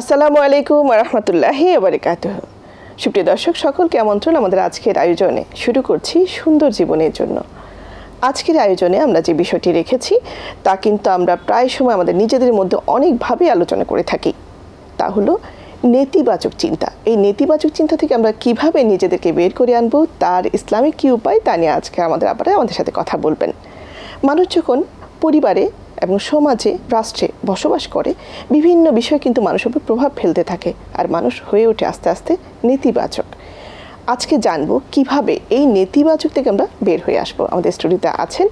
আসসালামু আলাইকুম রহমতুল্লাহি বারকাত সুপ্রিয় দর্শক, সকলকে আমন্ত্রণ আমাদের আজকের আয়োজনে। শুরু করছি সুন্দর জীবনের জন্য। আজকের আয়োজনে আমরা যে বিষয়টি রেখেছি, তা কিন্তু আমরা প্রায় সময় আমাদের নিজেদের মধ্যে অনেকভাবে আলোচনা করে থাকি। তা হলো নেতিবাচক চিন্তা। এই নেতিবাচক চিন্তা থেকে আমরা কীভাবে নিজেদেরকে বের করে আনব, তার ইসলামিক কী উপায়, তা নিয়ে আজকে আমাদের আবার আমাদের সাথে কথা বলবেন। মানুষ যখন পরিবারে এবং সমাজে রাষ্ট্রে বসবাস করে বিভিন্ন বিষয় কিন্তু মানুষের উপর প্রভাব ফেলতে থাকে আর মানুষ হয়ে ওঠে আস্তে আস্তে নেতিবাচক। আজকে জানব কীভাবে এই নেতিবাচক থেকে আমরা বের হয়ে আসব। আমাদের স্টুডিওতে আছেন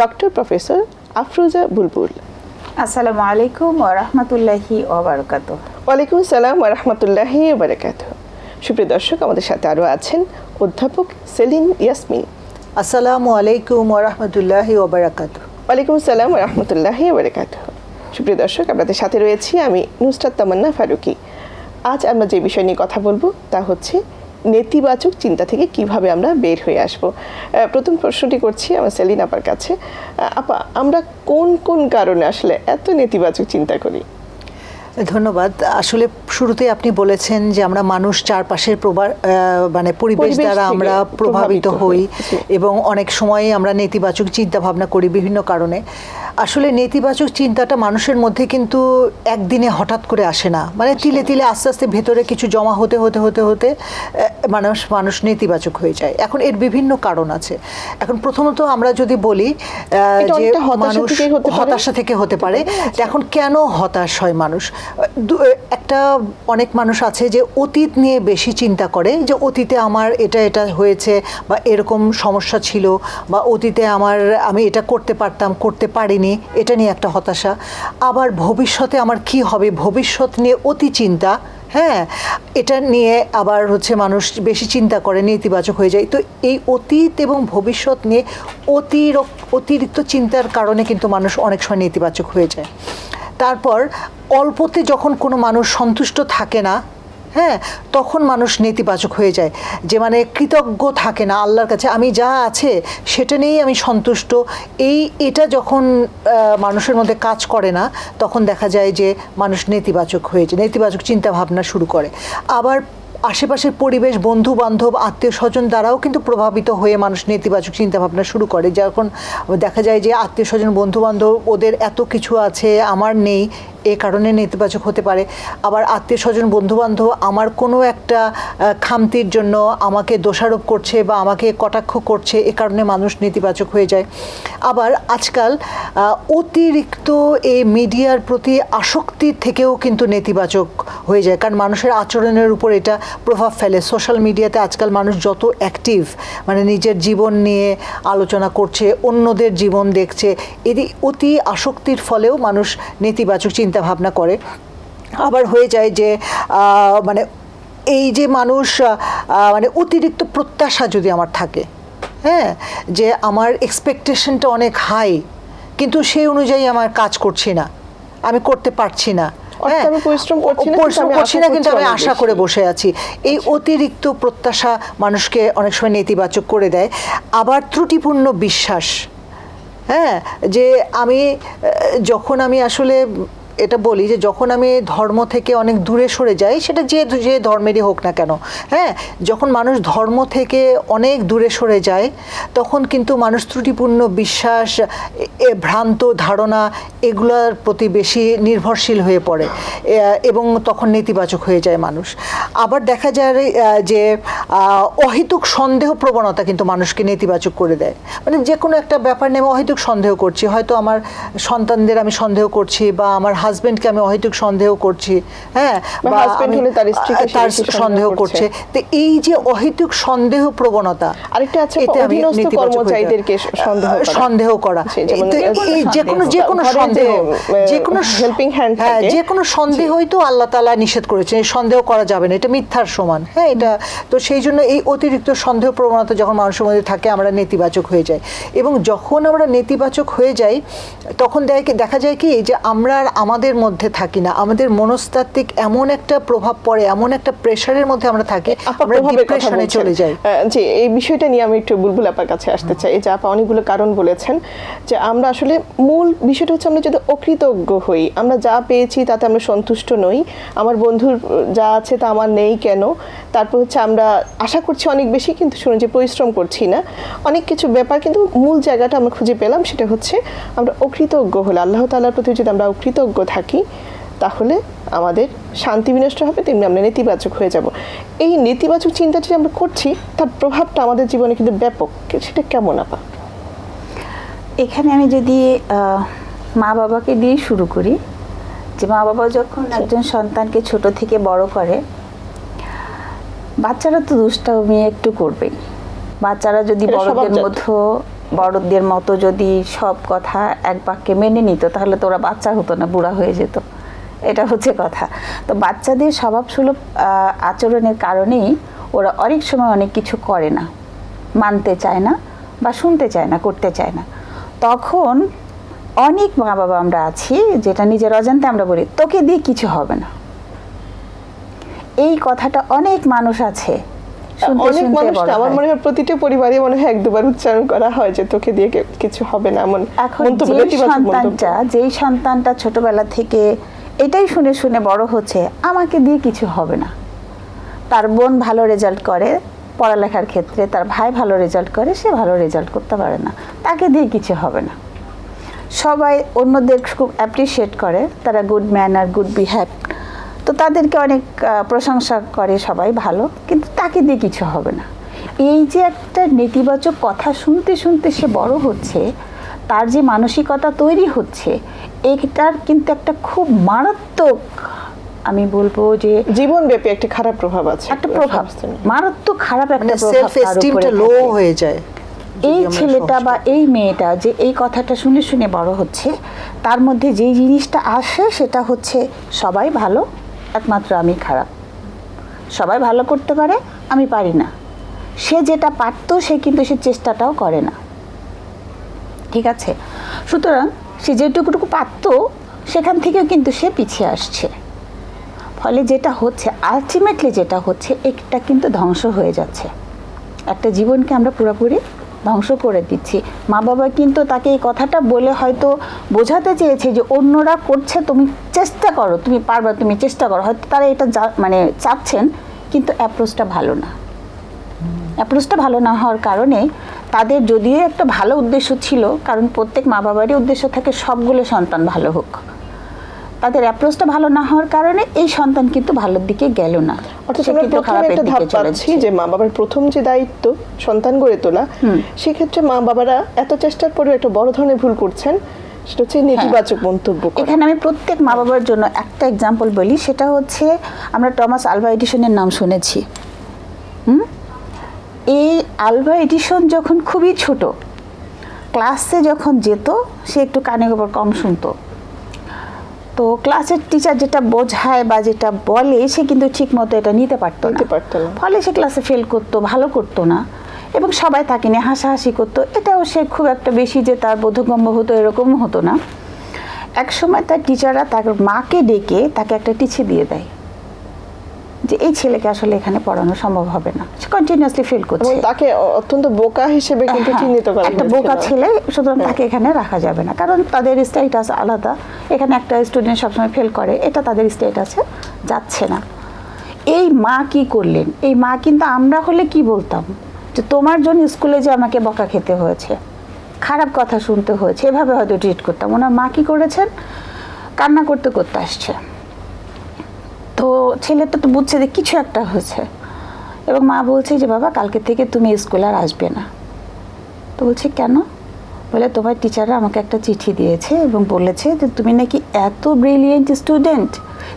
ডক্টর প্রফেসর আফরোজা বুলবুল। আসসালামু আলাইকুম ওরহমতুল্লাহি ওবরকাত ওয়ালাইকুম সালাম রহমতুল্লাহি বারাকাত সুপ্রিয় দর্শক আমাদের সাথে আরও আছেন অধ্যাপক সেলিন ইয়াসমিন। আসসালামু আলাইকুম ওরহমতুল্লাহি ওবরাকাত ওয়ালাইকুম আসসালাম রহমতুল্লাহ বরকাত সুপ্রিয় দর্শক, আপনাদের সাথে রয়েছি আমি নুসরাত তামান্না ফারুকি। আজ আমরা যে বিষয় নিয়ে কথা বলব তা হচ্ছে নেতিবাচক চিন্তা থেকে কীভাবে আমরা বের হয়ে আসব। প্রথম প্রশ্নটি করছি আমার সেলিন আপার কাছে। আপা, আমরা কোন কোন কারণে আসলে এত নেতিবাচক চিন্তা করি? ধন্যবাদ। আসলে শুরুতে আপনি বলেছেন যে আমরা মানুষ চারপাশের প্রবার মানে পরিবেশ দ্বারা আমরা প্রভাবিত হই এবং অনেক সময় আমরা নেতিবাচক চিন্তা ভাবনা করি বিভিন্ন কারণে। আসলে নেতিবাচক চিন্তাটা মানুষের মধ্যে কিন্তু একদিনে হঠাৎ করে আসে না। মানে তিলে তিলে আস্তে আস্তে ভেতরে কিছু জমা হতে হতে হতে হতে মানুষ মানুষ নেতিবাচক হয়ে যায়। এখন এর বিভিন্ন কারণ আছে। এখন প্রথমত আমরা যদি বলি যে হতাশা মানুষ? হতাশা থেকে হতে পারে। এখন কেন হতাশ হয় মানুষ? একটা অনেক মানুষ আছে যে অতীত নিয়ে বেশি চিন্তা করে যে অতীতে আমার এটা এটা হয়েছে বা এরকম সমস্যা ছিল বা অতীতে আমার, আমি এটা করতে পারতাম, করতে পারিনি, এটা নিয়ে একটা হতাশা। আবার ভবিষ্যতে আমার কি হবে? ভবিষ্যৎ নিয়ে অতি চিন্তা হ্যাঁ? এটা নিয়ে আবার হচ্ছে মানুষ বেশি চিন্তা করে, নেতিবাচক হয়ে যায়। তো এই অতীত এবং ভবিষ্যৎ নিয়ে অতিরিক্ত অতিরিক্ত চিন্তার কারণে কিন্তু মানুষ অনেক সময় নেতিবাচক হয়ে যায়। তারপর অল্পতে যখন কোনো মানুষ সন্তুষ্ট থাকে না হ্যাঁ তখন মানুষ নেতিবাচক হয়ে যায়। যে মানে কৃতজ্ঞ থাকে না আল্লাহর কাছে, আমি যা আছে সেটা নিয়েই আমি সন্তুষ্ট। এই, এটা যখন মানুষের মধ্যে কাজ করে না, তখন দেখা যায় যে মানুষ নেতিবাচক হয়ে যায়, নেতিবাচক চিন্তাভাবনা শুরু করে। আবার আশেপাশের পরিবেশ বন্ধু বান্ধব আত্মীয় স্বজন দ্বারাও কিন্তু প্রভাবিত হয়ে মানুষ নেতিবাচক চিন্তাভাবনা শুরু করে। যখন দেখা যায় যে আত্মীয় স্বজন বন্ধু বান্ধব ওদের এত কিছু আছে, আমার নেই এ কারণে নেতিবাচক হতে পারে। আবার আত্মীয় স্বজন বন্ধু বান্ধব আমার কোনো একটা খামতির জন্য আমাকে দোষারোপ করছে বা আমাকে কটাক্ষ করছে, এ কারণে মানুষ নেতিবাচক হয়ে যায়। আবার আজকাল অতিরিক্ত এই মিডিয়ার প্রতি আসক্তির থেকেও কিন্তু নেতিবাচক হয়ে যায়। কারণ মানুষের আচরণের উপর এটা প্রভাব ফেলে। সোশ্যাল মিডিয়াতে আজকাল মানুষ যত অ্যাক্টিভ মানে নিজের জীবন নিয়ে আলোচনা করছে, অন্যদের জীবন দেখছে, এদি অতি আসক্তির ফলেও মানুষ নেতিবাচক চিন্তা ভাবনা করে। আবার হয়ে যায় যে মানে এই যে মানুষ মানে অতিরিক্ত প্রত্যাশা যদি আমার থাকে হ্যাঁ যে আমার এক্সপেকটেশনটা অনেক হাই কিন্তু সেই অনুযায়ী আমার কাজ করছি না আমি করতে পারছি না হ্যাঁ, আমি পরিশ্রম করছি না, কিন্তু আমি করছি আশা না কিন্তু আমি আশা করে বসে আছি। এই অতিরিক্ত প্রত্যাশা মানুষকে অনেক সময় নেতিবাচক করে দেয়। আবার ত্রুটিপূর্ণ বিশ্বাস হ্যাঁ যে আমি যখন আমি আসলে এটা বলি যে যখন আমি ধর্ম থেকে অনেক দূরে সরে যাই, সেটা যে যে ধর্মেরই হোক না কেন হ্যাঁ? যখন মানুষ ধর্ম থেকে অনেক দূরে সরে যায়, তখন কিন্তু মানুষ ত্রুটিপূর্ণ বিশ্বাস, এ- ভ্রান্ত ধারণা এগুলোর প্রতি বেশি নির্ভরশীল হয়ে পড়ে এবং তখন নেতিবাচক হয়ে যায় মানুষ। আবার দেখা যায় যে অহেতুক সন্দেহ প্রবণতা কিন্তু মানুষকে নেতিবাচক করে দেয়। মানে যে কোনো একটা ব্যাপার নিয়ে অহেতুক সন্দেহ করছি, হয়তো আমার সন্তানদের আমি সন্দেহ করছি বা আমার হাজবেন্ডকে আমি অহেতুক সন্দেহ করছি হ্যাঁ বা তার সন্দেহ করছে। তো এই যে অহেতুক সন্দেহ প্রবণতা আরেকটা আছে অধীনস্থ নেতিবাচক যাই। কর্মচারীদেরকে সন্দেহ করা। সন্দেহ এই যে কোনো যে কোনো সন্দেহ যে কোনো helping hand হ্যাঁ যে কোনো সন্দেহই তো আল্লাহ তাআলা নিষেধ করেছেন এই সন্দেহ করা যাবে না এটা মিথ্যার সমান হ্যাঁ এটা তো সেই জন্য এই অতিরিক্ত সন্দেহ প্রবণতা যখন মানুষের মধ্যে থাকে আমরা নেতিবাচক হয়ে যাই এবং যখন আমরা নেতিবাচক হয়ে যাই তখন দেখ- যায় কি যে আমরা আর আমাদের আমাদের মধ্যে থাকি না। আমাদের মনস্তাত্ত্বিক এমন একটা প্রভাব পড়ে এমন একটা প্রেশারের মধ্যে আমরা থাকি আমরা ডিপ্রেশনে চলে যাই। জি এই বিষয়টা নিয়ে আমি একটু বুলবুল আপার কাছে আসতে চাই। যে আপা অনেকগুলো কারণ বলেছেন যে আমরা আসলে মূল বিষয়টা হচ্ছে আমরা যদি অকৃতজ্ঞ হই আমরা যা পেয়েছি তাতে আমরা সন্তুষ্ট নই আমার বন্ধুর যা আছে তা আমার নেই কেন? তারপর হচ্ছে আমরা আশা করছি অনেক বেশি কিন্তু শুনে যে পরিশ্রম করছি না। অনেক কিছু ব্যাপার কিন্তু মূল জায়গাটা আমরা খুঁজে পেলাম সেটা হচ্ছে আমরা অকৃতজ্ঞ হলে আল্লাহ তাআলার প্রতি যদি আমরা অকৃতজ্ঞ থাকি তাহলে আমাদের শান্তি বিনষ্ট হবে তেমনি আমরা নেতিবাচক হয়ে যাব। এই নেতিবাচক চিন্তা যে আমরা করছি তার প্রভাবটা আমাদের জীবনে কিন্তু ব্যাপক। সেটা কেমন আপা? এখানে আমি যদি আহ, মা বাবাকে দিয়ে শুরু করি যে মা বাবা যখন একজন সন্তানকে ছোট থেকে বড় করে বাচ্চারা তো দুষ্টামি একটু করবেই। বাচ্চারা যদি বড়দের। মতো বড়দের মতো যদি সব কথা এক বাক্যে মেনে নিত, তাহলে তো ওরা বাচ্চা হতো না, বুড়া হয়ে যেত। এটা হচ্ছে কথা। তো বাচ্চাদের স্বভাবসুলভ আচরণের কারণেই ওরা অনেক সময় অনেক কিছু করে না। মানতে চায় না বা শুনতে চায় না, করতে চায় না। তখন অনেক মা বাবা আমরা আছি, যেটা নিজের অজান্তে আমরা বলি, তোকে দিয়ে কিছু হবে না। এই কথাটা অনেক মানুষ আছে অনেক মানুষ আমার মনে হয় প্রতিটা পরিবারে মনে হয় এক দুবার উচ্চারণ করা হয় যে তোকে দিয়ে কিছু হবে না এমন এখন যেই সন্তানটা যেই সন্তানটা ছোটবেলা থেকে এটাই শুনে শুনে বড় হচ্ছে আমাকে দিয়ে কিছু হবে না। তার বোন ভালো রেজাল্ট করে পড়ালেখার ক্ষেত্রে তার ভাই ভালো রেজাল্ট করে সে ভালো রেজাল্ট করতে পারে না। তাকে দিয়ে কিছু হবে না। সবাই অন্যদের খুব অ্যাপ্রিসিয়েট করে তারা গুড ম্যানার গুড বিহেভ তো তাদেরকে অনেক প্রশংসা করে সবাই ভালো কিন্তু তাকে দিয়ে কিছু হবে না। এই যে একটা নেতিবাচক কথা শুনতে শুনতে সে বড় হচ্ছে তার যে মানসিকতা তৈরি হচ্ছে এইটার কিন্তু একটা খুব মারাত্মক আমি বলব যে জীবনব্যাপী একটা খারাপ প্রভাব আছে। একটা প্রভাব মারাত্মক খারাপ একটা মানে প্রভাব লো হয়ে যায় এই ছেলেটা বা এই মেয়েটা যে এই কথাটা শুনে শুনে বড় হচ্ছে তার মধ্যে যেই জিনিসটা আসে সেটা হচ্ছে সবাই ভালো একমাত্র আমি খারাপ। সবাই ভালো করতে পারে, আমি পারি না। সে যেটা পারতো, সে কিন্তু সে চেষ্টাটাও করে না। ঠিক আছে? সুতরাং সে যেটুকুটুকু পারতো, সেখান থেকেও কিন্তু সে পিছিয়ে আসছে। ফলে যেটা হচ্ছে আলটিমেটলি যেটা হচ্ছে, একটা কিন্তু ধ্বংস হয়ে যাচ্ছে। একটা জীবনকে আমরা পুরোপুরি ধ্বংস করে দিচ্ছি। মা বাবা কিন্তু তাকে এই কথাটা বলে হয়তো বোঝাতে চেয়েছে যে অন্যরা করছে, তুমি চেষ্টা করো, তুমি পারবা, তুমি চেষ্টা করো। হয়তো তারা এটা মানে চাচ্ছেন, কিন্তু অ্যাপ্রোচটা ভালো না। অ্যাপ্রোচটা ভালো না হওয়ার কারণে তাদের যদিও একটা ভালো উদ্দেশ্য ছিল, কারণ প্রত্যেক মা বাবারই উদ্দেশ্য থাকে সবগুলো সন্তান ভালো হোক। তাদের অ্যাপ্রোচটা ভালো না হওয়ার কারণে এই সন্তান কিন্তু ভালোর দিকে গেল না। অর্থাৎ কিন্তু খারাপের দিকে পাচ্ছি যে মা বাবার প্রথম যে দায়িত্ব সন্তান গড়ে তোলা সেক্ষেত্রে মা বাবারা এত চেষ্টার পরেও একটা বড় ধরনের ভুল করছেন সেটা হচ্ছে নেতিবাচক মন্তব্য এখানে আমি প্রত্যেক মা বাবার জন্য একটা এক্সাম্পল বলি সেটা হচ্ছে আমরা টমাস আলভা এডিশনের নাম শুনেছি। হুম? এই আলভা এডিশন যখন খুবই ছোট ক্লাসে যখন যেত সে একটু কানে কম শুনতো। তো ক্লাসের টিচার যেটা বোঝায় বা যেটা বলে সে কিন্তু ঠিক মতো এটা নিতে পারত না। নিতে পারতো না। ফলে সে ক্লাসে ফেল করতো ভালো করতো না। এবং সবাই তাকে নিয়ে হাসাহাসি করতো। এটাও সে খুব একটা বেশি যে তার বোধগম্য হতো এরকম হতো না। এক সময় তার টিচাররা তার মাকে ডেকে তাকে একটা টিছে দিয়ে দেয়। যে এই ছেলেকে আসলে এখানে পড়ানো সম্ভব হবে না। সে কন্টিনিউয়াসলি ফেল করছে। তাকে অত্যন্ত বোকা হিসেবে কিন্তু হ্যাঁ, চিহ্নিত করা একটা বোকা ছেলে সুতরাং হ্যাঁ। তাকে এখানে রাখা যাবে না। কারণ তাদের স্টেটাস আলাদা। এখানে একটা স্টুডেন্ট সবসময় ফেল করে এটা তাদের স্টেটাসে যাচ্ছে না। এই মা কি করলেন? এই মা কিন্তু আমরা হলে কি বলতাম? যে তোমার জন্য স্কুলে যে আমাকে বকা খেতে হয়েছে খারাপ কথা শুনতে হয়েছে এভাবে হয়তো ট্রিট করতাম। ওনার মা কি করেছেন? কান্না করতে করতে আসছে। তো ছেলেটা তো বুঝছে যে কিছু একটা হয়েছে। এবং মা বলছে যে, বাবা, কালকে থেকে তুমি স্কুলে আর আসবে না। তো বলছে, কেন? বলে, তোমার টিচাররা আমাকে একটা চিঠি দিয়েছে এবং বলেছে যে, তুমি নাকি এত ব্রিলিয়েন্ট স্টুডেন্ট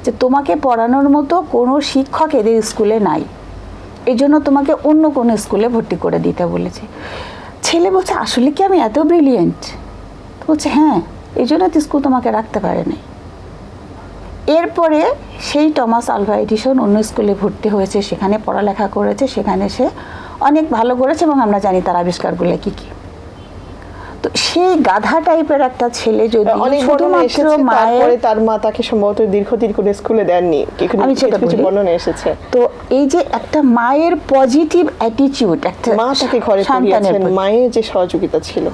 যে, তোমাকে পড়ানোর মতো কোনো শিক্ষক এদের স্কুলে নাই। এই জন্য তোমাকে অন্য কোনো স্কুলে ভর্তি করে দিতে বলেছে। ছেলে বলছে, আসলে কি আমি এত ব্রিলিয়েন্ট বলছে হ্যাঁ এই জন্য স্কুল তোমাকে রাখতে পারেনি। এরপরে সেই টমাস আলভা এডিশন অন্য স্কুলে ভর্তি হয়েছে সেখানে পড়ালেখা করেছে সেখানে সে অনেক ভালো করেছে এবং আমরা জানি তার আবিষ্কারগুলো কী কী। তো সেই গাধা টাইপের একটা ছেলে যদি শুধুমাত্র মায়ের তার মা তাকে সম্ভবত দীর্ঘদিন করে স্কুলে দেননি আমি সেটা। বর্ণনা এসেছে। তো এই যে একটা মায়ের পজিটিভ অ্যাটিটিউড একটা মা তাকে ঘরে সন্তানের মায়ের যে সহযোগিতা ছিল।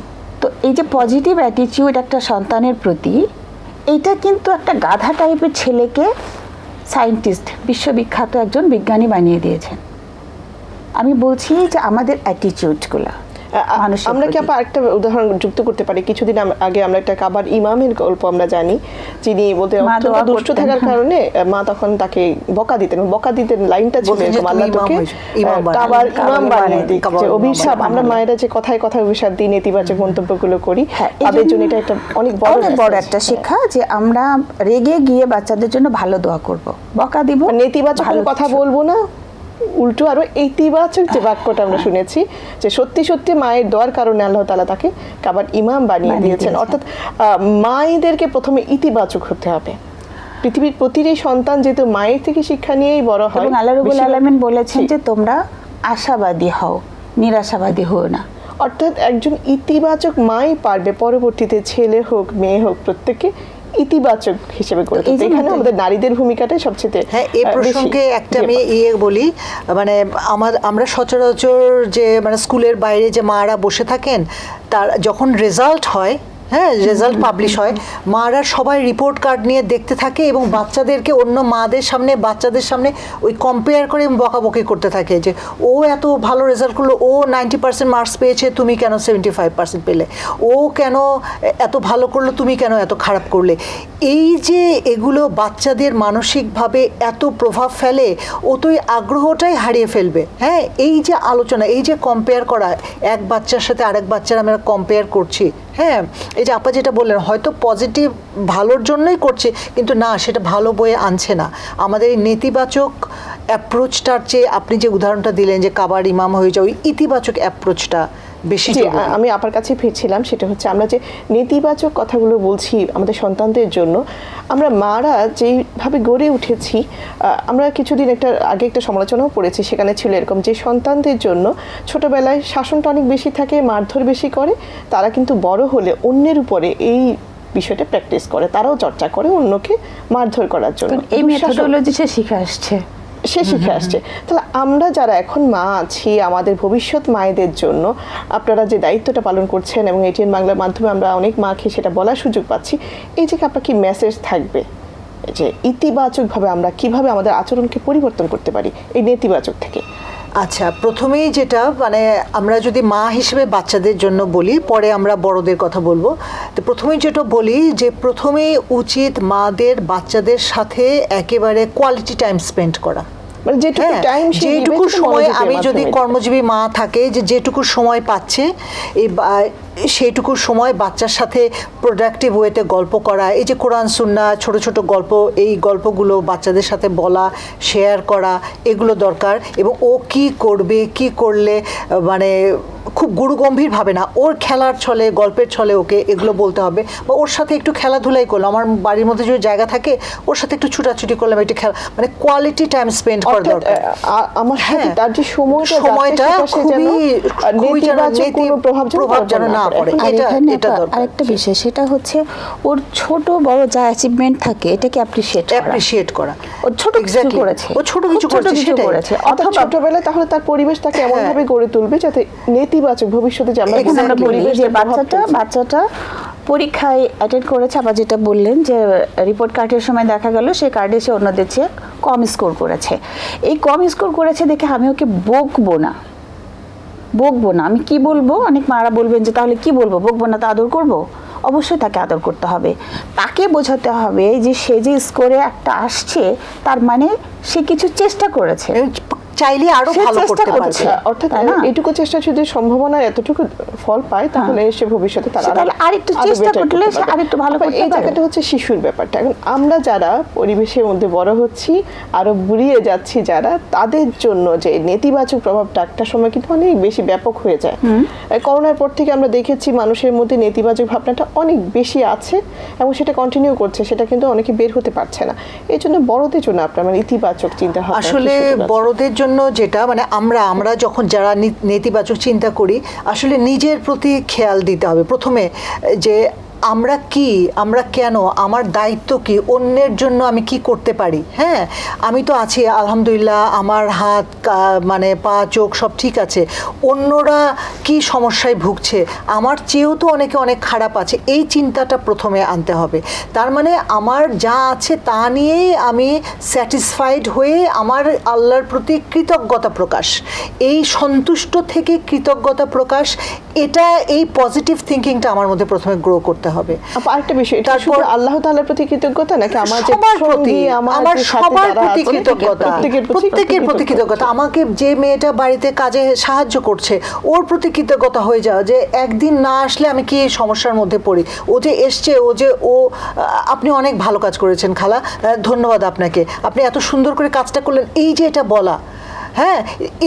তো এই যে পজিটিভ অ্যাটিটিউড একটা সন্তানের প্রতি এইটা কিন্তু একটা গাধা টাইপের ছেলেকে সায়েন্টিস্ট, বিশ্ববিখ্যাত একজন বিজ্ঞানী বানিয়ে দিয়েছেন। আমি বলছি যে আমাদের অ্যাটিটিউডগুলো আমরা কি। আপা একটা উদাহরণ যুক্ত করতে পারি? কিছুদিন আগে আমরা একটা কাবার ইমামের গল্প আমরা জানি যিনি বলতে দুষ্ট থাকার হ্যাঁ। কারণে মা তখন তাকে বকা দিতেন। বকা দিতেন লাইনটা ছিল এরকম আল্লাহ তোকে কাবার ইমাম বানিয়ে ইমাম অভিশাপ আমরা মায়েরা যে কথায় কথায় অভিশাপ দিই নেতিবাচক মন্তব্যগুলো করি হ্যাঁ, তাদের জন্য এটা একটা অনেক বড় অনেক বড় একটা শিক্ষা যে আমরা রেগে গিয়ে বাচ্চাদের জন্য ভালো দোয়া করব। বকা দিব নেতিবাচক কথা বলব না উল্টো আরও ইতিবাচক যে বাক্যটা আমরা শুনেছি যে সত্যি সত্যি মায়ের দোয়ার কারণে আল্লাহ তালা তাকে কাবার ইমাম বানিয়ে দিয়েছেন। অর্থাৎ মায়েদেরকে প্রথমে ইতিবাচক হতে হবে। পৃথিবীর প্রতিটি সন্তান যেহেতু মায়ের থেকে শিক্ষা নিয়েই বড় হয় আল্লাহ রবুল আলমিন বলেছেন যে তোমরা আশাবাদী হও নিরাশাবাদী হও না। অর্থাৎ একজন ইতিবাচক মাই পারবে পরবর্তীতে ছেলে হোক মেয়ে হোক প্রত্যেককে ইতিবাচক হিসেবে করে তুলতে এখানে আমাদের- নারীদের ভূমিকাটাই সবচেয়ে হ্যাঁ এই প্রসঙ্গে একটা আমি ইয়ে। বলি মানে আমার আমরা সচরাচর যে মানে স্কুলের বাইরে যে মারা বসে থাকেন তার যখন রেজাল্ট হয় হ্যাঁ রেজাল্ট পাবলিশ হয়। মারা সবাই রিপোর্ট কার্ড নিয়ে দেখতে থাকে এবং বাচ্চাদেরকে অন্য মাদের সামনে, বাচ্চাদের সামনে ওই কম্পেয়ার করে বকাবকি করতে থাকে যে, ও এত ভালো রেজাল্ট করল, ও নাইনটি পার্সেন্ট মার্কস পেয়েছে, তুমি কেন সেভেন্টি ফাইভ পার্সেন্ট পেলে? ও কেন এত ভালো করল, তুমি কেন এত খারাপ করলে? এই যে এগুলো বাচ্চাদের মানসিকভাবে এত প্রভাব ফেলে ও তো এই আগ্রহটাই হারিয়ে ফেলবে। হ্যাঁ এই যে আলোচনা, এই যে কম্পেয়ার করা, এক বাচ্চার সাথে আরেক বাচ্চার আমরা কম্পেয়ার করছি হ্যাঁ এই যে আপা যেটা বললেন, হয়তো পজিটিভ ভালোর জন্যই করছে, কিন্তু না, সেটা ভালো বয়ে আনছে না। আমাদের এই নেতিবাচক অ্যাপ্রোচটার চেয়ে আপনি যে উদাহরণটা দিলেন যে কাবার ইমাম হয়ে যাও ওই ইতিবাচক অ্যাপ্রোচটা বেশি আমি আপার কাছে ফিরছিলাম সেটা হচ্ছে আমরা যে নেতিবাচক কথাগুলো বলছি আমাদের সন্তানদের জন্য আমরা মারা যেইভাবে গড়ে উঠেছি আমরা কিছুদিন একটা আগে একটা সমালোচনাও পড়েছি সেখানে ছিল এরকম যে সন্তানদের জন্য ছোটবেলায় শাসনটা অনেক বেশি থাকে মারধর বেশি করে তারা কিন্তু বড় হলে অন্যের উপরে এই বিষয়টা প্র্যাকটিস করে তারাও চর্চা করে অন্যকে মারধর করার জন্য। এই মেথোডোলজি সে শিখে আসছে। সে শিখে আসছে। তাহলে আমরা যারা এখন মা আছি আমাদের ভবিষ্যৎ মায়েদের জন্য আপনারা যে দায়িত্বটা পালন করছেন এবং এটিএন বাংলার মাধ্যমে আমরা অনেক মাকে সেটা বলার সুযোগ পাচ্ছি এই যে আপনার কি মেসেজ থাকবে? যে ইতিবাচকভাবে আমরা কীভাবে আমাদের আচরণকে পরিবর্তন করতে পারি এই নেতিবাচক থেকে? আচ্ছা প্রথমেই যেটা মানে আমরা যদি মা হিসেবে বাচ্চাদের জন্য বলি পরে আমরা বড়দের কথা বলব। তো প্রথমেই যেটা বলি যে প্রথমেই উচিত মাদের বাচ্চাদের সাথে একেবারে কোয়ালিটি টাইম স্পেন্ড করা। মানে যেটুকু হ্যাঁ, টাইম যেটুকু সময় আমি যদি কর্মজীবী মা থাকে যে যেটুকু সময় পাচ্ছে এই সেইটুকু সময় বাচ্চার সাথে প্রোডাক্টিভ ওয়েতে গল্প করা এই যে কোরআন সুন্না ছোট ছোট গল্প এই গল্পগুলো বাচ্চাদের সাথে বলা শেয়ার করা এগুলো দরকার। এবং ও কি করবে কি করলে মানে খুব গুরুগম্ভীর ভাবে না ওর খেলার ছলে গল্পের ছলে ওকে এগুলো বলতে হবে বা ওর সাথে একটু খেলাধুলাই করল আমার বাড়ির মধ্যে যদি জায়গা থাকে ওর সাথে একটু ছুটাছুটি করলাম একটু খেলা মানে কোয়ালিটি টাইম স্পেন্ড করা দরকার। আমার হ্যাঁ, তার যে সময়টা সময়টা খুবই নেতিবাচক কোনো প্রভাব যেন প্রভাব যেন না পড়ে। এটা- এটা দরকার। আরেকটা বিষয় সেটা হচ্ছে ওর ছোট বড় যা অ্যাচিভমেন্ট থাকে এটাকে অ্যাপ্রিশিয়েট করা। অ্যাপ্রিশিয়েট করা। ও ছোট কিছু করেছে। ও ছোট কিছু করেছে সেটাই। করেছে। অর্থাৎ অথবা ছোটবেলায় তাহলে তার পরিবেশ তাকে এমন ভাবে গড়ে তুলবে যাতে নেতিবাচক ভবিষ্যতে যে আমরা আমরা বলি যে বাচ্চাটা বাচ্চাটা পরীক্ষায় অ্যাটেন্ড করেছে আবার যেটা বললেন যে রিপোর্ট কার্ডের সময় দেখা গেল সে কার্ডে সে অন্যদের চেয়ে কম স্কোর করেছে। এই কম স্কোর করেছে দেখে আমি ওকে বকবো না। বকবো না। আমি কি বলব? অনেক মারা বলবেন যে তাহলে কি বলব? বকবো না তা আদর করব? অবশ্যই তাকে আদর করতে হবে। তাকে বোঝাতে হবে যে সে যে স্কোরে একটা আসছে তার মানে সে কিছু চেষ্টা করেছে। চাইলে আরও ভালো করতে আচ্ছা, অর্থাৎ না? এটুকু চেষ্টা যদি সম্ভাবনা এতটুকু ফল পায় তাহলে সে ভবিষ্যতে তার আরেকটু চেষ্টা করলে সে আরেকটু ভালো করতে এই। জায়গাটা হচ্ছে শিশুর ব্যাপারটা। এখন আমরা যারা পরিবেশের মধ্যে বড় হচ্ছি আরও বুড়িয়ে যাচ্ছি যারা তাদের জন্য যে নেতিবাচক প্রভাবটা একটা সময় কিন্তু অনেক বেশি ব্যাপক হয়ে যায়। করোনার পর থেকে আমরা দেখেছি মানুষের মধ্যে নেতিবাচক ভাবনাটা অনেক বেশি আছে এবং সেটা কন্টিনিউ করছে সেটা কিন্তু অনেকে বের হতে পারছে না। এই জন্য বড়দের জন্য আপনার মানে ইতিবাচক চিন্তা আসলে বড়দের জন্য জন্য যেটা মানে আমরা আমরা যখন যারা নেতিবাচক চিন্তা করি, আসলে নিজের প্রতি খেয়াল দিতে হবে। প্রথমে যে আমরা কি? আমরা কেন? আমার দায়িত্ব কি? অন্যের জন্য আমি কি করতে পারি? হ্যাঁ আমি তো আছি, আলহামদুলিল্লাহ, আমার হাত মানে পা, চোখ সব ঠিক আছে। অন্যরা কি সমস্যায় ভুগছে? আমার চেয়েও তো অনেকে অনেক খারাপ আছে। এই চিন্তাটা প্রথমে আনতে হবে। তার মানে আমার যা আছে তা নিয়েই আমি স্যাটিসফাইড হয়ে আমার আল্লাহর প্রতি কৃতজ্ঞতা প্রকাশ। এই সন্তুষ্ট থেকে কৃতজ্ঞতা প্রকাশ, এটা এই পজিটিভ থিঙ্কিংটা আমার মধ্যে প্রথমে গ্রো করতে হবে। আপা, আরেকটা বিষয় এটা শুধু আল্লাহ তাআলার প্রতি কৃতজ্ঞতা নাকি আমার যে প্রতি আমার সবার প্রতি কৃতজ্ঞতা। প্রত্যেকের প্রতি কৃতজ্ঞতা। আমাকে যে মেয়েটা বাড়িতে কাজে সাহায্য করছে ওর প্রতি কৃতজ্ঞতা হয়ে যাওয়া যে একদিন না আসলে আমি কি সমস্যার মধ্যে পড়ি। ও যে এসছে ও যে ও আপনি অনেক ভালো কাজ করেছেন খালা। ধন্যবাদ আপনাকে। আপনি এত সুন্দর করে কাজটা করলেন। এই যে এটা বলা হ্যাঁ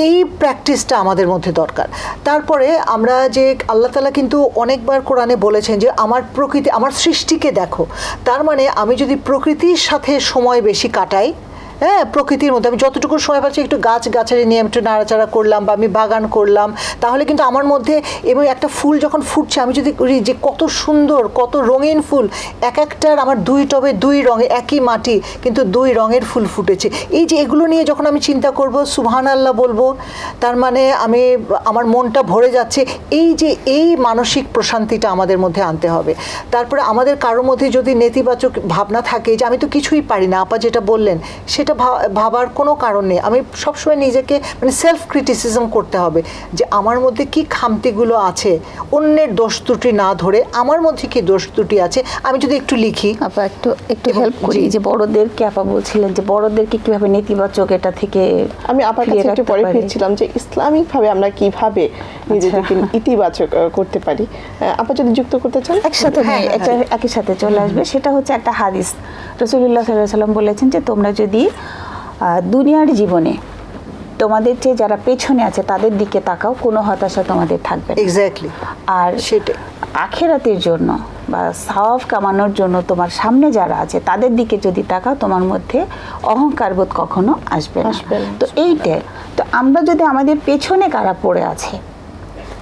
এই প্র্যাকটিসটা আমাদের মধ্যে দরকার। তারপরে আমরা যে আল্লাহ তালা কিন্তু অনেকবার কোরআনে বলেছেন যে, আমার প্রকৃতি, আমার সৃষ্টিকে দেখো। তার মানে আমি যদি প্রকৃতির সাথে সময় বেশি কাটাই হ্যাঁ প্রকৃতির মধ্যে। আমি যতটুকু সময় পাচ্ছি একটু গাছ গাছালি নিয়ে একটু নাড়াচাড়া করলাম বা আমি বাগান করলাম। তাহলে কিন্তু আমার মধ্যে এবং একটা ফুল যখন ফুটছে, আমি যদি করি যে কত সুন্দর, কত রঙিন ফুল, এক একটার আমার দুই টবে দুই রঙে একই মাটি, কিন্তু দুই রঙের ফুল ফুটেছে। এই যে এগুলো নিয়ে যখন আমি চিন্তা করব সুবহান আল্লাহ বলব, তার মানে আমি, আমার মনটা ভরে যাচ্ছে। এই যে এই মানসিক প্রশান্তিটা আমাদের মধ্যে আনতে হবে। তারপরে আমাদের কারোর মধ্যে যদি নেতিবাচক ভাবনা থাকে যে আমি তো কিছুই পারি না, আপা যেটা বললেন, সেটা ভা- ভাবার কোনো কারণ নেই। আমি সবসময় নিজেকে মানে সেলফ ক্রিটিসিজম করতে হবে যে আমার মধ্যে কি খামতিগুলো আছে অন্যের দোষ ত্রুটি না ধরে আমার মধ্যে কি দোষ ত্রুটি আছে আমি যদি একটু লিখি। আপা একটু একটু হেল্প করি যে বড়দেরকে আপা বলছিলেন যে বড়দেরকে কীভাবে নেতিবাচক এটা থেকে আমি আপার কাছে একটু পরে ফিরছিলাম যে ইসলামিক ভাবে আমরা কীভাবে নিজেদেরকে ইতিবাচক করতে পারি? আপা যদি যুক্ত করতে চান? একসাথে হ্যাঁ, নেই, হ্যাঁ, একই সাথে চলে আসবে। সেটা হচ্ছে একটা হাদিস। রসুল্লাহ সাল্লাম বলেছেন যে তোমরা যদি দুনিয়ার জীবনে তোমাদের চেয়ে যারা পেছনে আছে তাদের দিকে তাকাও কোনো হতাশা তোমাদের থাকবে না। এক্স্যাক্টলি আর সেটা আখেরাতের জন্য বা সাওয়াব কামানোর জন্য তোমার সামনে যারা আছে তাদের দিকে যদি তাকাও তোমার মধ্যে অহংকার বোধ কখনো আসবে না। তো এইটাই। তো আমরা যদি আমাদের পেছনে কারা পড়ে আছে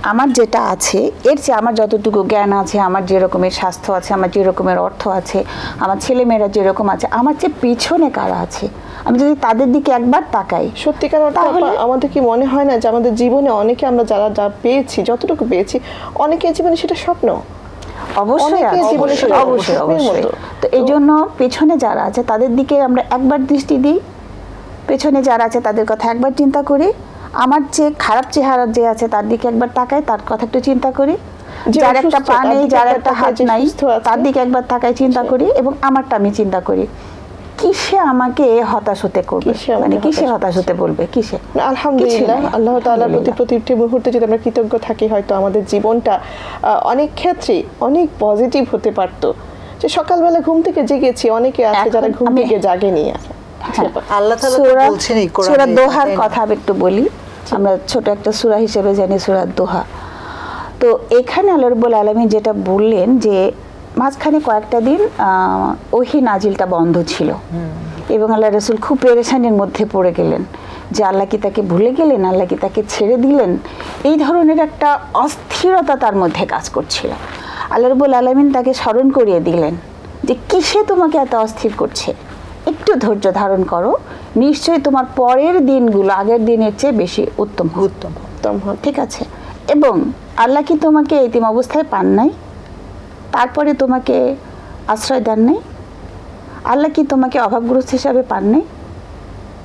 আমার যেটা আছে এর চেয়ে আমার যতটুকু জ্ঞান আছে আমার যে রকমের স্বাস্থ্য আছে আমার যে রকমের অর্থ আছে আমার ছেলেমেয়েরা যেরকম আছে আমার চেয়ে পেছনে কারা আছে? আমি যদি তাদের দিকে একবার তাকাই সত্যিকার তাহলে- আমাদের কি মনে হয় না যে আমাদের জীবনে অনেকে আমরা যারা যা পেয়েছি যতটুকু পেয়েছি অনেকের জীবনে সেটা স্বপ্ন? অবশ্যই অবশ্যই অবশ্যই তো এই জন্য পেছনে যারা আছে তাদের দিকে আমরা একবার দৃষ্টি দিই। পেছনে যারা আছে তাদের কথা একবার চিন্তা করি। আমার যে খারাপ চেহারা যে আছে তার দিকে একবার তাকাই তার কথা একটু চিন্তা করি। যে যার একটা পা তার নেই দিকে যার একটা হাত নাই তার দিকে একবার তাকাই চিন্তা। করি এবং আমারটা আমি চিন্তা করি। কিসে আমাকে হতাশ হতে করবে? মানে কিসে হতাশ হতে বলবে? কিসে? আলহামদুলিল্লাহ। আল্লাহ তাআলার প্রতি প্রতিটি মুহূর্তে যদি আমরা কৃতজ্ঞ থাকি হয়তো আমাদের জীবনটা আহ, অনেক ক্ষেত্রে অনেক পজিটিভ হতে পারতো। যে সকালবেলা ঘুম থেকে জেগেছি অনেকে আছে যারা ঘুম থেকে জাগেনি হ্যাঁ। আল্লাহ তাআলা বলছেনই কোরআনে, সূরা দোহার কথা আমি একটু বলি। আমরা ছোট একটা সূরা হিসেবে জানি সূরা দোহা। তো এখানে আল্লাহ রব্বুল আলমী যেটা বললেন যে মাঝখানে কয়েকটা দিন ওহি নাজিলটা বন্ধ ছিল। এবং আল্লাহ রসুল খুব পেরেশানির মধ্যে পড়ে গেলেন যে আল্লাহ কি তাকে ভুলে গেলেন আল্লাহ কি তাকে ছেড়ে দিলেন? এই ধরনের একটা অস্থিরতা তার মধ্যে কাজ করছিল। আল্লাহ রব্বুল আলমিন তাকে স্মরণ করিয়ে দিলেন যে কিসে তোমাকে এত অস্থির করছে? একটু ধৈর্য ধারণ করো। নিশ্চয়ই তোমার পরের দিনগুলো আগের দিনের চেয়ে বেশি উত্তম। উত্তম উত্তম ঠিক আছে? এবং আল্লাহ কি তোমাকে এতিম অবস্থায় পান নাই? তারপরে তোমাকে আশ্রয় দেন নাই? আল্লাহ কি তোমাকে অভাবগ্রস্ত হিসাবে পান নাই?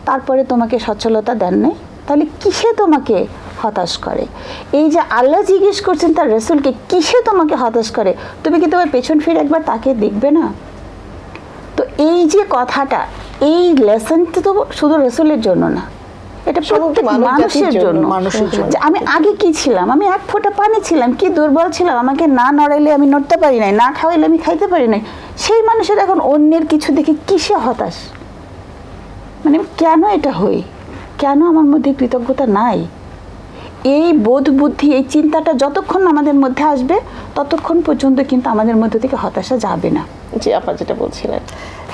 তারপরে তোমাকে সচ্ছলতা দেন নাই? তাহলে কিসে তোমাকে হতাশ করে? এই যে আল্লাহ জিজ্ঞেস করছেন তার রসুলকে কিসে তোমাকে হতাশ করে? তুমি কি তোমার পেছন ফিরে একবার তাকে দেখবে না? এই যে কথাটা এই লেসনটা তো শুধু রসুলের জন্য না এটা প্রত্যেক মানুষের জন্য, জন্য। মানুষের জন্য। যে আমি আগে কি ছিলাম? আমি এক ফোঁটা পানি ছিলাম কি দুর্বল ছিলাম? আমাকে না নড়াইলে আমি নড়তে পারি নাই না খাওয়াইলে আমি খাইতে পারি নাই। সেই মানুষের এখন অন্যের কিছু দেখে কিসে হতাশ? মানে কেন এটা হই কেন আমার মধ্যে কৃতজ্ঞতা নাই? এই বোধ বুদ্ধি এই চিন্তাটা যতক্ষণ আমাদের মধ্যে আসবে ততক্ষণ পর্যন্ত কিন্তু আমাদের মধ্যে থেকে হতাশা যাবে না। জি আপা যেটা বলছিলেন।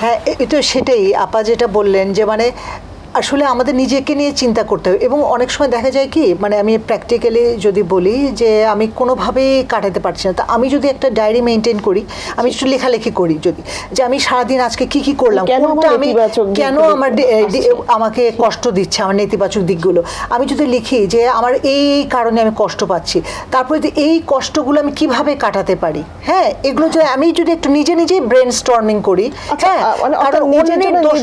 হ্যাঁ এ- এটা সেটাই। আপা যেটা বললেন যে মানে আসলে আমাদের নিজেকে নিয়ে চিন্তা করতে হবে এবং অনেক সময় দেখা যায় কি মানে আমি প্র্যাকটিক্যালি যদি বলি যে আমি কোনোভাবেই কাটাতে পারছি না। তা আমি যদি একটা ডায়েরি মেনটেন করি আমি একটু লেখালেখি করি যদি যে আমি সারাদিন আজকে কি কি করলাম কেন আমার কোনটা আমি কেন আমার আমাকে কষ্ট দিচ্ছে আমার নেতিবাচক দিকগুলো। আমি যদি লিখি যে আমার এই কারণে আমি কষ্ট পাচ্ছি তারপরে যদি এই কষ্টগুলো আমি কীভাবে কাটাতে পারি? হ্যাঁ এগুলো যদি আমি যদি একটু নিজে নিজেই ব্রেন স্টর্মিং করি আচ্ছা, হ্যাঁ মানে কারণ অন্যের দোষ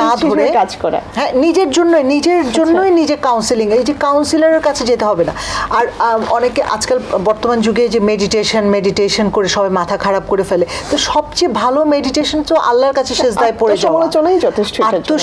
না ধরে কাজ করা। হ্যাঁ নিজের জন্য নিজের জন্যই নিজে কাউন্সিলিং এই যে কাউন্সিলরের কাছে যেতে হবে না। আর অনেকে আজকাল বর্তমান যুগে যে মেডিটেশন মেডিটেশন করে সবাই মাথা খারাপ করে ফেলে তো সবচেয়ে ভালো মেডিটেশন তো আল্লাহর কাছে সেজদায় পড়ে যাওয়া। আত্মসমালোচনাই যথেষ্ট এটার জন্য।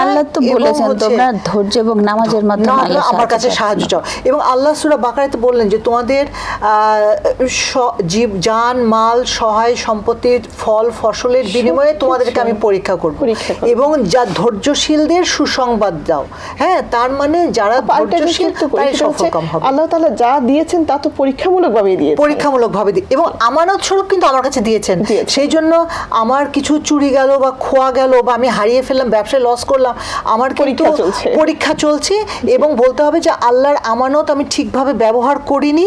আল্লাহ তো বলেছেন তোমরা ধৈর্য এবং নামাজের মাধ্যমে আমার কাছে সাহায্য চাও। এবং আল্লাহ সুরা বাকারাতে বললেন যে তোমাদের আহ, স- জীব জান মাল সহায় সম্পত্তির ফল ফসলের বিনিময়ে তোমাদেরকে আমি পরীক্ষা করব। পরীক্ষা করব। এবং যা ধৈর্যশীলদের সুসংবাদ দাও। হ্যাঁ তার মানে যারা আল্লাহ তালা যা দিয়েছেন তা তো পরীক্ষামূলক ভাবে দিয়েছেন। পরীক্ষামূলক ভাবে দিই এবং আমানত স্বরূপ কিন্তু আমার কাছে দিয়েছেন। সেই জন্য আমার কিছু চুরি গেল বা খোয়া গেল বা আমি হারিয়ে ফেললাম ব্যবসায় লস করলাম আমার কিন্তু পরীক্ষা পরীক্ষা চলছে এবং বলতে হবে যে আল্লাহর আমানত আমি ঠিকভাবে ব্যবহার করিনি।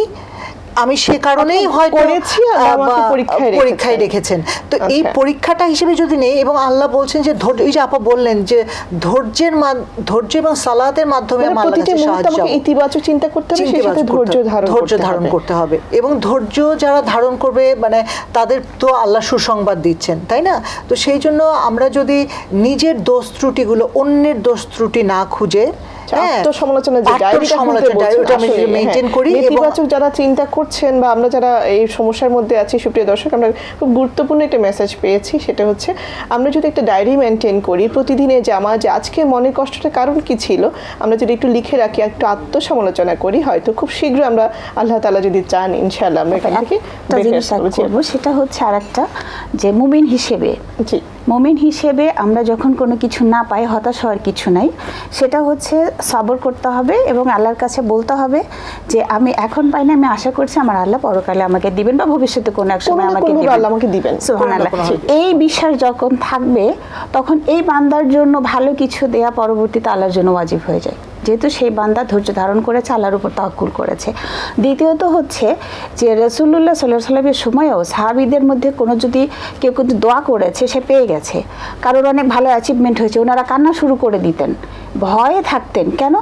আমি সে কারণেই হয়তো পরীক্ষায় রেখেছেন। তো এই আচ্ছা। পরীক্ষাটা হিসেবে যদি নেই এবং আল্লাহ বলছেন যে ধৈর্য এই যে আপা বললেন যে ধৈর্যের ধৈর্য এবং সালাতের মাধ্যমে মানে ইতিবাচক চিন্তা করতে হবে ধৈর্য ধারণ ধৈর্য করতে ধারণ হবে। করতে হবে এবং ধৈর্য যারা ধারণ করবে মানে তাদের তো আল্লাহ সুসংবাদ দিচ্ছেন তাই না তো সেই জন্য আমরা যদি নিজের দোষ ত্রুটিগুলো অন্যের দোষ ত্রুটি না খুঁজে আত্মসমালোচনা যে ডায়েরিটা খুলতে আত্মসমালোচনা আমি আসলে, হ্যাঁ, করি নেতিবাচক যারা চিন্তা করছেন বা আমরা যারা এই সমস্যার মধ্যে আছি সুপ্রিয় দর্শক আমরা খুব গুরুত্বপূর্ণ একটা মেসেজ পেয়েছি সেটা হচ্ছে আমরা যদি একটা ডায়েরি মেনটেন করি প্রতিদিনে যে আমার যে আজকে মনের কষ্টটার কারণ কি ছিল আমরা যদি একটু লিখে রাখি একটু আত্মসমালোচনা করি হয়তো খুব শীঘ্র আমরা আল্লাহ তালা যদি চান ইনশাআল্লাহ আমরা এখান থেকে একটা হয়ে সেটা হচ্ছে আরেকটা যে মুমিন হিসেবে জি। মুমিন হিসেবে আমরা যখন কোনো কিছু না পাই হতাশ হওয়ার কিছু নাই। সেটা হচ্ছে সবর করতে হবে এবং আল্লাহর কাছে বলতে হবে যে আমি এখন পাই না আমি আশা করছি আমার আল্লাহ পরকালে আমাকে দিবেন বা ভবিষ্যতে কোনো এক সময় আমাকে আমাকে দিবেন। এই বিশ্বাস যখন থাকবে তখন এই বান্দার জন্য ভালো কিছু দেয়া পরবর্তীতে আল্লাহর জন্য ওয়াজিব হয়ে যায়। যেহেতু সেই বান্দা ধৈর্য ধারণ করেছে আল্লাহর উপর তাওয়াক্কুল করেছে। দ্বিতীয়ত হচ্ছে যে রসুল্লাহ সাল্লাহ সাল্লামের সময়ও সাহাবিদের মধ্যে কোনো যদি কেউ কিন্তু দোয়া করেছে সে পেয়ে গেছে। কারোর অনেক ভালো অ্যাচিভমেন্ট হয়েছে। ওনারা কান্না শুরু করে দিতেন। ভয়ে থাকতেন। কেন?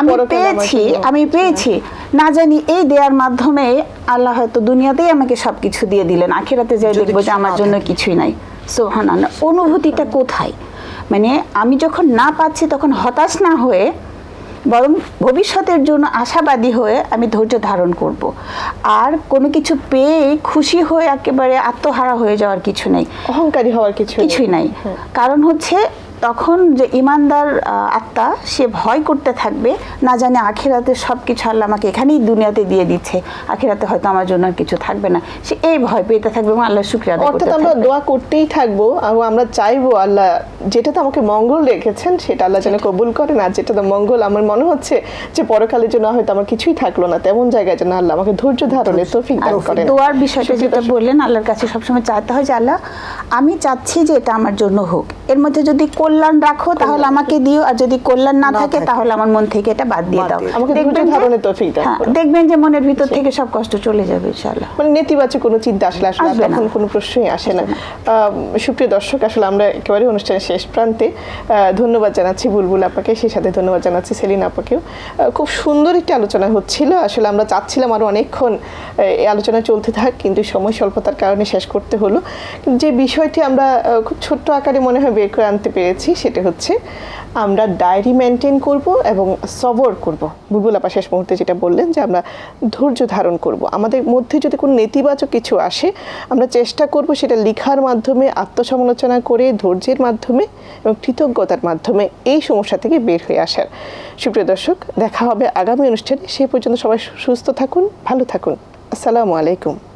আমি পেয়েছি আমি পেয়েছি। না জানি এই দেওয়ার মাধ্যমে আল্লাহ হয়তো দুনিয়াতেই আমাকে সব কিছু দিয়ে দিলেন। আখিরাতে যাই দেখব যে আমার জন্য কিছুই নাই। সোহান অনুভূতিটা কোথায়? মানে আমি যখন না পাচ্ছি তখন হতাশ না হয়ে বরং ভবিষ্যতের জন্য আশাবাদী হয়ে আমি ধৈর্য ধারণ করব। আর কোনো কিছু পেয়ে খুশি হয়ে একেবারে আত্মহারা হয়ে যাওয়ার কিছু নেই। অহংকারী হওয়ার কিছু কিছুই নাই। কারণ হচ্ছে তখন যে ইমানদার আত্মা সে ভয় করতে থাকবে না জানে আখিরাতে সব কিছু আল্লাহ আমাকে এখানেই দুনিয়াতে দিয়ে দিচ্ছে আখিরাতে হয়তো আমার জন্য আর কিছু থাকবে না। সে এই ভয় পেতে থাকবে এবং আল্লাহ শুক্রিয়া অর্থাৎ আমরা দোয়া করতেই থাকব এবং আমরা চাইব আল্লাহ যেটাতে আমাকে মঙ্গল রেখেছেন সেটা আল্লাহ যেন কবুল করেন আর যেটাতে মঙ্গল আমার মনে হচ্ছে যে পরকালের জন্য হয়তো আমার কিছুই থাকল না তেমন জায়গায় যেন আল্লাহ আমাকে ধৈর্য ধারণে তৌফিক দান করেন। দোয়ার বিষয়টা যেটা বললেন আল্লাহর কাছে সবসময় চাইতে হয় যে আল্লাহ আমি চাচ্ছি যে এটা আমার জন্য হোক। এর মধ্যে যদি কল্যাণ রাখো তাহলে আমাকে দিও আর যদি কল্যাণ না থাকে। তাহলে আমার মন থেকে এটা বাদ দিয়ে দাও। দেখবেন হ্যাঁ। দেখবেন যে মনের ভিতর থেকে সব কষ্ট চলে যাবে ইনশাআল্লাহ। মানে নেতিবাচক কোনো চিন্তা আসলে আসলে আসবে না। তখন কোনো প্রশ্নই আসে না। সুপ্রিয় দর্শক আসলে আমরা একেবারে অনুষ্ঠানের শেষ প্রান্তে ধন্যবাদ জানাচ্ছি বুলবুল আপাকে সেই সাথে ধন্যবাদ জানাচ্ছি সেলিন আপাকেও। খুব সুন্দর একটি আলোচনা হচ্ছিল। আসলে আমরা চাচ্ছিলাম আরও অনেকক্ষণ এই আলোচনা চলতে থাক কিন্তু সময় স্বল্পতার কারণে শেষ করতে হলো। যে বিষয়টি আমরা খুব ছোট্ট আকারে মনে হয় বের করে আনতে পেরেছি সেটা হচ্ছে আমরা ডায়েরি মেনটেন করব এবং সবর করব। বুলবুল আপা শেষ মুহূর্তে যেটা বললেন যে আমরা ধৈর্য ধারণ করব। আমাদের মধ্যে যদি কোনো নেতিবাচক কিছু আসে, আমরা চেষ্টা করব সেটা লেখার মাধ্যমে, আত্মসমালোচনা করে, ধৈর্যের মাধ্যমে এবং কৃতজ্ঞতার মাধ্যমে এই সমস্যা থেকে বের হয়ে আসার। সুপ্রিয় দর্শক, দেখা হবে আগামী অনুষ্ঠানে। সে পর্যন্ত সবাই সুস্থ থাকুন, ভালো থাকুন। আসসালামু আলাইকুম।